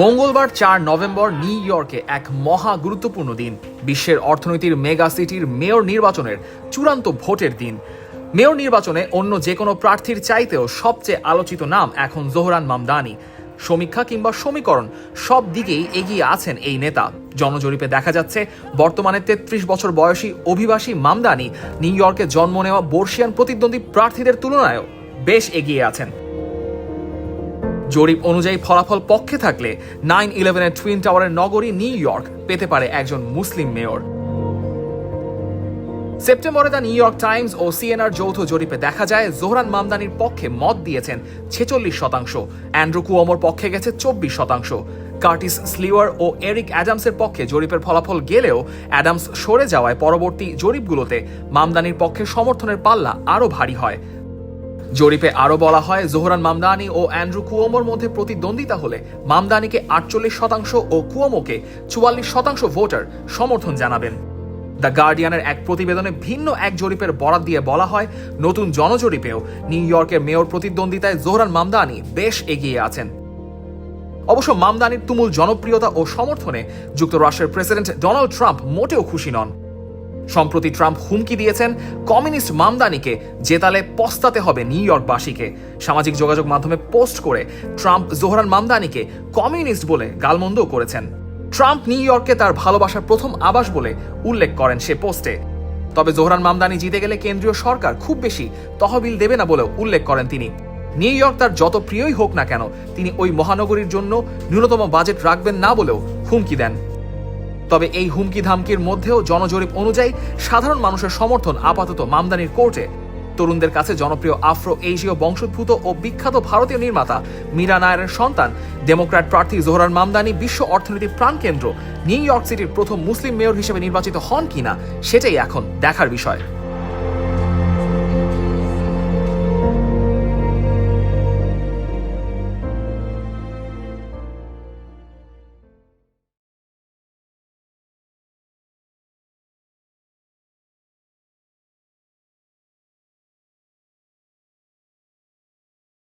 মঙ্গলবার চার November new ইয়র্কে এক মহা গুরুত্বপূর্ণ দিন, বিশ্বের অর্থনীতির মেগা সিটির মেয়র নির্বাচনের চূড়ান্ত ভোটের দিন। মেয়র নির্বাচনে অন্য যে কোনো প্রার্থীর চাইতেও সবচেয়ে আলোচিত নাম এখন জোহরান মামদানি। সমীক্ষা কিংবা সমীকরণ সব দিকেই এগিয়ে আছেন এই নেতা। জনজরিপে দেখা যাচ্ছে, বর্তমানে তেত্রিশ বছর বয়সী অভিবাসী মামদানি নিউ ইয়র্কে জন্ম নেওয়া বর্ষিয়ান প্রতিদ্বন্দ্বী প্রার্থীদের তুলনায়ও বেশ এগিয়ে আছেন। জরিপ অনুযায়ী ফলাফল পক্ষে থাকলে নাইন ইলেভেনের টুইন টাওয়ারের নগরী নিউ ইয়র্ক পেতে পারে একজন মুসলিম মেয়র। সেপ্টেম্বরে দ্য নিউ ইয়র্ক টাইমস ও সিএনআর যৌথ জরিপে দেখা যায়, জোহরান মামদানির পক্ষে মত দিয়েছেন ছেচল্লিশ শতাংশ, অ্যান্ড্রু কুয়োমোর পক্ষে গেছে চব্বিশ শতাংশ। কার্টিস স্লিওয়ার ও এরিক অ্যাডামসের পক্ষে জরিপের ফলাফল গেলেও অ্যাডামস সরে যাওয়ায় পরবর্তী জরিপগুলোতে মামদানির পক্ষে সমর্থনের পাল্লা আরও ভারী হয়। জরিপে আরও বলা হয়, জোহরান মামদানি ও অ্যান্ড্রু কুয়োমোর মধ্যে প্রতিদ্বন্দ্বিতা হলে মামদানিকে আটচল্লিশ শতাংশ ও কুয়োমোকে চুয়াল্লিশ শতাংশ ভোটার সমর্থন জানাবেন। দ্য গার্ডিয়ানের এক প্রতিবেদনে ভিন্ন এক জরিপের বরাত দিয়ে বলা হয়, নতুন জনজরিপেও নিউ ইয়র্কের মেয়র প্রতিদ্বন্দ্বিতায় জোহরান মামদানি বেশ এগিয়ে আছেন। অবশ্য মামদানির তুমুল জনপ্রিয়তা ও সমর্থনে যুক্তরাষ্ট্রের প্রেসিডেন্ট ডোনাল্ড ট্রাম্প মোটেও খুশি নন। সম্প্রতি ট্রাম্প হুমকি দিয়েছেন কমিউনিস্ট মামদানিকে জেতালে পস্তাতে হবে নিউ ইয়র্কবাসীকে। সামাজিক যোগাযোগ মাধ্যমে পোস্ট করে ট্রাম্প জোহরান মামদানিকে কমিউনিস্ট বলে গালমন্দও করেছেন। ট্রাম্প নিউ ইয়র্কে তার ভালোবাসার প্রথম আবাস বলে উল্লেখ করেন সে পোস্টে। তবে জোহরান মামদানি জিতে গেলে কেন্দ্রীয় সরকার খুব বেশি তহবিল দেবে না বলেও উল্লেখ করেন তিনি। নিউ ইয়র্ক তার যত প্রিয়ই হোক না কেন, তিনি ওই মহানগরীর জন্য ন্যূনতম বাজেট রাখবেন না বলেও হুমকি দেন। তবে এই হুমকি ধামকির মধ্যেও জনজরিপ অনুযায়ী সাধারণ মানুষের সমর্থন আপাতত মামদানির কোর্টে। তরুণদের কাছে জনপ্রিয় আফ্রো এশীয় বংশোদ্ভূত ও বিখ্যাত ভারতীয় নির্মাতা মীরা নায়ারের সন্তান, ডেমোক্র্যাট প্রার্থী জোহরান মামদানি বিশ্ব অর্থনীতির প্রাণকেন্দ্র নিউ ইয়র্ক সিটির প্রথম মুসলিম মেয়র হিসেবে নির্বাচিত হন কিনা, সেটাই এখন দেখার বিষয়।